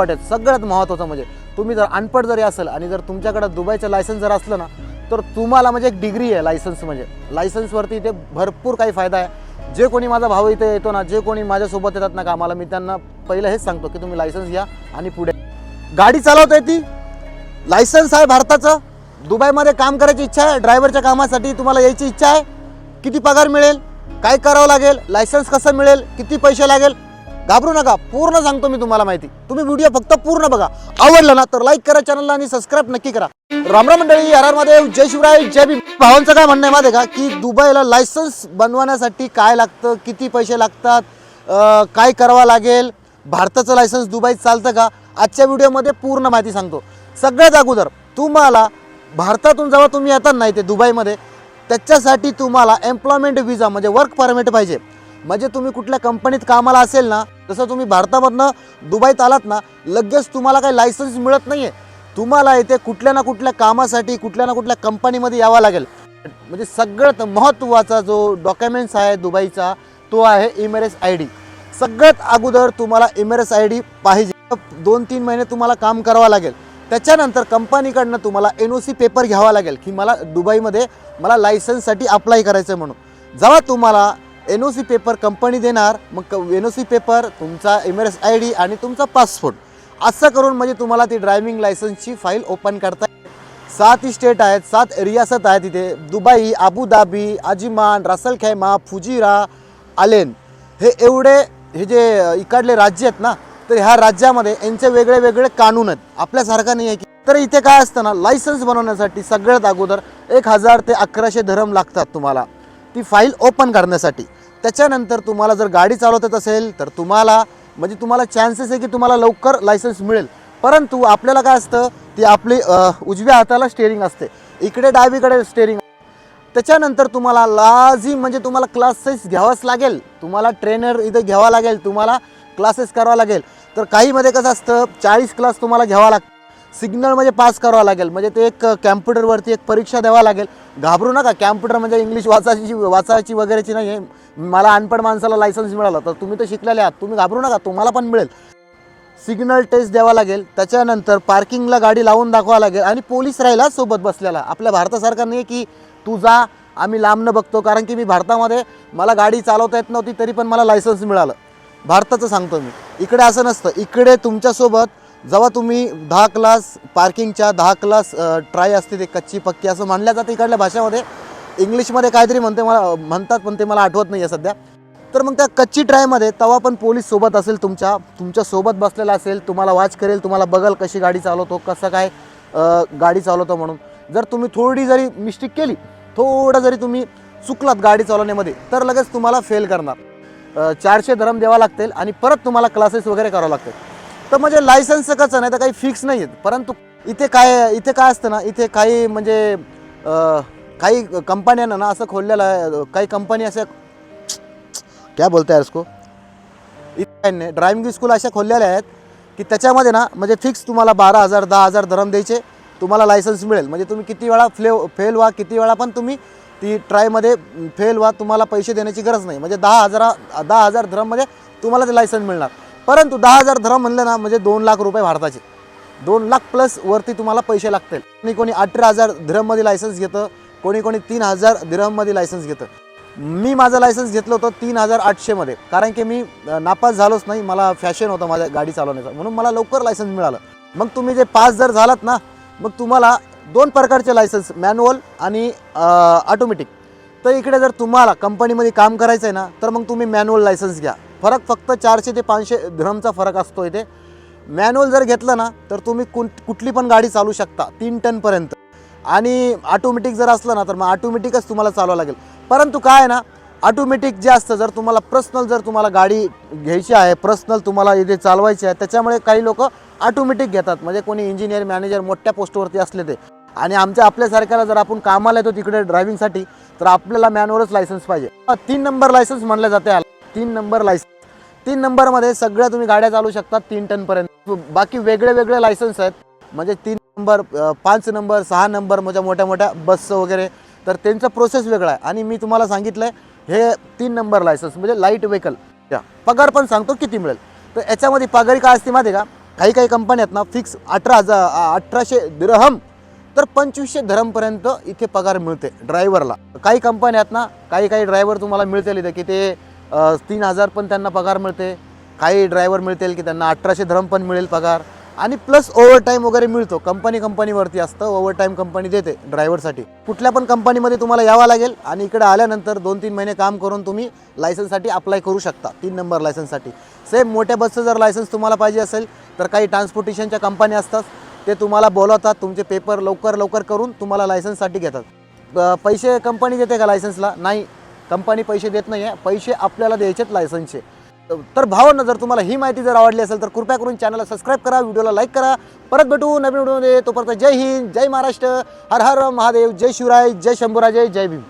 वाटत सगळ्यात महत्त्वाचं म्हणजे तुम्ही जर अनपढ जरी असेल आणि जर तुमच्याकडं दुबईचं लायसन्स जर असलं ना तर तुम्हाला म्हणजे एक डिग्री आहे लायसन्स म्हणजे. लायसन्सवरती इथे भरपूर काही फायदा आहे. जे कोणी माझा भाऊ इथे येतो ना जे कोणी माझ्यासोबत येतात ना कामाला मी त्यांना पहिलं हेच सांगतो की तुम्ही लायसन्स घ्या आणि पुढे. गाडी चालवता येते लायसन्स आहे भारताचं. दुबईमध्ये काम करायची इच्छा आहे. ड्रायव्हरच्या कामासाठी तुम्हाला यायची इच्छा आहे. किती पगार मिळेल? काय करावं लागेल? लायसन्स कसं मिळेल? किती पैसे लागेल? घाबरू नका पूर्ण सांगतो मी तुम्हाला माहिती. तुम्ही व्हिडिओ फक्त पूर्ण बघा. आवडलं ना तर लाईक करा चॅनलला आणि सबस्क्राईब नक्की करा. रामराम मंडळी आरमध्ये जय शिवराय जय भीम. भावांचं काय म्हणणं आहे माहिती आहे का? की दुबईला लायसन्स बनवण्यासाठी काय लागतं किती पैसे लागतात काय करावं लागेल भारताचं लायसन्स दुबईत चालतं का? आजच्या व्हिडिओमध्ये पूर्ण माहिती सांगतो. सगळ्यात अगोदर तुम्हाला भारतातून जेव्हा तुम्ही येतात नाही ते दुबईमध्ये त्याच्यासाठी तुम्हाला एम्प्लॉयमेंट विजा म्हणजे वर्क परमिट पाहिजे. म्हणजे तुम्ही कुठल्या कंपनीत कामाला असेल ना जसं तुम्ही भारतामधनं दुबईत आलात ना लगेच तुम्हाला काही लायसन्स मिळत नाही आहे तुम्हाला इथे कुठल्या ना कुठल्या कामासाठी कुठल्या ना कुठल्या कंपनीमध्ये यावं लागेल. म्हणजे सगळ्यात महत्त्वाचा जो डॉक्युमेंट्स आहे दुबईचा तो आहे इमेरेस आय डी सगळ्यात अगोदर तुम्हाला इमेरेस आय डी पाहिजे. दोन तीन महिने तुम्हाला काम करावं लागेल. त्याच्यानंतर कंपनीकडनं तुम्हाला एन ओ सी पेपर घ्यावा लागेल की मला दुबईमध्ये मला लायसन्ससाठी अप्लाय करायचं आहे म्हणून. जेव्हा तुम्हाला N O C paper company देणार मग एन ओ सी पेपर तुमचा एम एस आय डी आणि तुमचा पासपोर्ट. असं करून म्हणजे तुम्हाला ती ड्रायव्हिंग लायसन्सची फाईल ओपन करता येईल. सात स्टेट आहेत सात रियासत आहेत तिथे Dubai Abu Dhabi Ajman Ras al Khaimah Fujairah Al Ain. हे एवढे हे जे इकडले राज्य आहेत ना तर ह्या राज्यामध्ये यांचे वेगळे वेगळे कानून आहेत. आपल्यासारखं नाही आहे की. तर इथे काय असतं ना लायसन्स बनवण्यासाठी सगळ्यात अगोदर एक हजार ते अकराशे धरम लागतात तुम्हाला. ती फाईल ओपन करण्यासाठी. त्याच्यानंतर तुम्हाला जर गाडी चालवत असेल तर तुम्हाला म्हणजे तुम्हाला चान्सेस आहे की तुम्हाला लवकर लायसन्स मिळेल. परंतु आपल्याला काय असतं ती आपली उजव्या हाताला स्टेअरिंग असते. इकडे डावीकडे स्टेअरिंग त्याच्यानंतर तुम्हाला लाजी म्हणजे तुम्हाला क्लासेस घ्यावाच लागेल. तुम्हाला ट्रेनर इथं घ्यावा लागेल तुम्हाला क्लासेस करावा लागेल. तर काहीमध्ये कसं असतं चाळीस क्लास तुम्हाला घ्यावा लागतं. सिग्नल म्हणजे पास करावा लागेल. म्हणजे ते एक कॅम्प्युटरवरती एक परीक्षा द्यावा लागेल. घाबरू नका कॅम्प्युटर म्हणजे इंग्लिश वाचायची वाचायची वगैरेची नाही आहे मला अनपढ माणसाला लायसन्स मिळालं तर तुम्ही तर शिकलेले आहात. तुम्ही घाबरू नका तुम्हाला पण मिळेल. सिग्नल टेस्ट द्यावा लागेल. त्याच्यानंतर पार्किंगला गाडी लावून दाखवा लागेल आणि पोलीस राहिला सोबत बसलेला. आपल्या भारतासारखा नाही की तू जा आम्ही लांबनं बघतो. कारण की मी भारतामध्ये मला गाडी चालवता येत नव्हती तरी पण मला लायसन्स मिळालं. भारताचं सांगतो मी. इकडे असं नसतं. इकडे तुमच्यासोबत जेव्हा तुम्ही दहा क्लास पार्किंगच्या दहा क्लास ट्राय असते ते कच्ची पक्की असं मानल्या जातं इकडल्या भाषेमध्ये. इंग्लिशमध्ये काहीतरी म्हणते मला म्हणतात पण ते मला आठवत नाही आहे सध्या. तर मग त्या कच्ची ट्रायमध्ये तेव्हा पण पोलीस सोबत असेल तुमच्या तुमच्यासोबत बसलेला असेल तुम्हाला वाच करेल तुम्हाला बघल कशी गाडी चालवतो कसं काय गाडी चालवतो म्हणून. जर तुम्ही थोडी जरी मिस्टेक केली थोडं जरी तुम्ही चुकलात गाडी चालवण्यामध्ये तर लगेच तुम्हाला फेल करणार. चारशे धरम द्यावा लागतील आणि परत तुम्हाला क्लासेस वगैरे करावं लागतील. तर म्हणजे लायसन्स कसं नाही तर काही फिक्स नाही आहेत. परंतु इथे काय इथे काय असतं ना इथे काही म्हणजे काही कंपन्यांना ना असं खोललेलं आहे काही कंपनी अशा क्या बोलताय है इसको? इथे ड्रायव्हिंग स्कूल अशा खोललेल्या आहेत की त्याच्यामध्ये ना म्हणजे फिक्स तुम्हाला बारा हजार दहा हजार धरम द्यायचे तुम्हाला लायसन्स मिळेल. म्हणजे तुम्ही किती वेळा फ्ले फेल व्हा किती वेळा पण तुम्ही ती ट्रायमध्ये फेल व्हा तुम्हाला पैसे देण्याची गरज नाही. म्हणजे दहा हजारा दहा हजार धरममध्ये तुम्हाला ते लायसन्स मिळणार. परंतु दहा हजार धरम म्हणलं ना म्हणजे दोन लाख रुपये भारताचे. दोन लाख प्लस वरती तुम्हाला पैसे लागतील. कोणी कोणी अठरा हजार धरममध्ये लायसन्स घेतं कोणी कोणी तीन हजार धरममध्ये लायसन्स घेतं. मी माझं लायसन्स घेतलं होतं तीन हजार आठशेमध्ये कारण की मी नापास झालोच नाही मला फॅशन होतं माझ्या गाडी चालवण्याचा. म्हणून मला लवकर लायसन्स मिळालं. मग तुम्ही जे पास जर झालात ना मग तुम्हाला दोन प्रकारचे लायसन्स मॅन्युअल आणि ऑटोमॅटिक तर इकडे जर तुम्हाला कंपनीमध्ये काम करायचं आहे ना तर मग तुम्ही मॅन्युअल लायसन्स घ्या. फरक फक्त चारशे ते पाचशे धरमचा फरक असतो इथे. मॅन्युअल जर घेतलं ना तर तुम्ही कुण कुठली पण गाडी चालू शकता तीन टनपर्यंत आणि ऑटोमॅटिक जर असलं ना तर मग ऑटोमॅटिकच तुम्हाला चालवावं लागेल. परंतु काय आहे ना ऑटोमॅटिक जे असतं जर तुम्हाला पर्सनल जर तुम्हाला गाडी घ्यायची आहे पर्सनल तुम्हाला इथे चालवायची आहे त्याच्यामुळे काही लोक ऑटोमॅटिक घेतात. म्हणजे कोणी इंजिनियर मॅनेजर मोठ्या पोस्टवरती असले ते. आणि आमच्या आपल्यासारख्याला जर आपण कामाला येतो तिकडे ड्रायव्हिंगसाठी तर आपल्याला मॅन्युअलच लायसन्स पाहिजे. तीन नंबर लायसन्स म्हणलं जाते तीन नंबर लायसन्स तीन नंबरमध्ये सगळ्या तुम्ही गाड्या चालू शकता तीन टनपर्यंत. बाकी वेगळे वेगळे लायसन्स आहेत. म्हणजे तीन नंबर पाच नंबर सहा नंबर म्हणजे मोठ्या मोठ्या बसचं वगैरे. तर त्यांचा प्रोसेस वेगळा आहे. आणि मी तुम्हाला सांगितलं आहे हे तीन नंबर लायसन्स म्हणजे लाइट व्हेकल पगार पण सांगतो किती मिळेल. तर याच्यामध्ये पगारी काय असते माहिती का? काही काही कंपन्या आहेत ना फिक्स अठरा हजार अठराशे दिरहम तर पंचवीसशे धरमपर्यंत इथे पगार मिळते ड्रायव्हरला काही कंपन्या आहेत ना काही काही ड्रायव्हर तुम्हाला मिळतील इथे की ते तीन हजार पण त्यांना पगार मिळते. काही ड्रायव्हर मिळतील की त्यांना अठराशे धरम पण मिळेल पगार. आणि प्लस ओव्हरटाईम वगैरे मिळतो. कंपनी कंपनीवरती असतं. ओव्हरटाईम कंपनी देते ड्रायव्हरसाठी कुठल्या पण कंपनीमध्ये तुम्हाला यावं लागेल आणि इकडे आल्यानंतर दोन तीन महिने काम करून तुम्ही लायसन्ससाठी अप्लाय करू शकता. तीन नंबर लायसन्ससाठी सेम मोठ्या बसचं जर लायसन्स तुम्हाला पाहिजे असेल तर काही ट्रान्सपोर्टेशनच्या कंपन्या असतात. ते तुम्हाला बोलवतात. तुमचे पेपर लवकर लवकर करून तुम्हाला लायसन्ससाठी घेतात. पैसे कंपनी देते का लायसन्सला नाही. कंपनी पैसे देत नाही आहे पैसे आपल्याला द्यायचेत लायसन्सचे तर भावांना जर तुम्हाला ही माहिती जर आवडली असेल तर कृपया करून चॅनलला सबस्क्राईब करा व्हिडिओला लाईक करा. परत भेटू नवीन व्हिडिओमध्ये. तोपर्यंत जय हिंद जय महाराष्ट्र. हर हर महादेव जय शिवराय जय शंभूराजे जय भीम.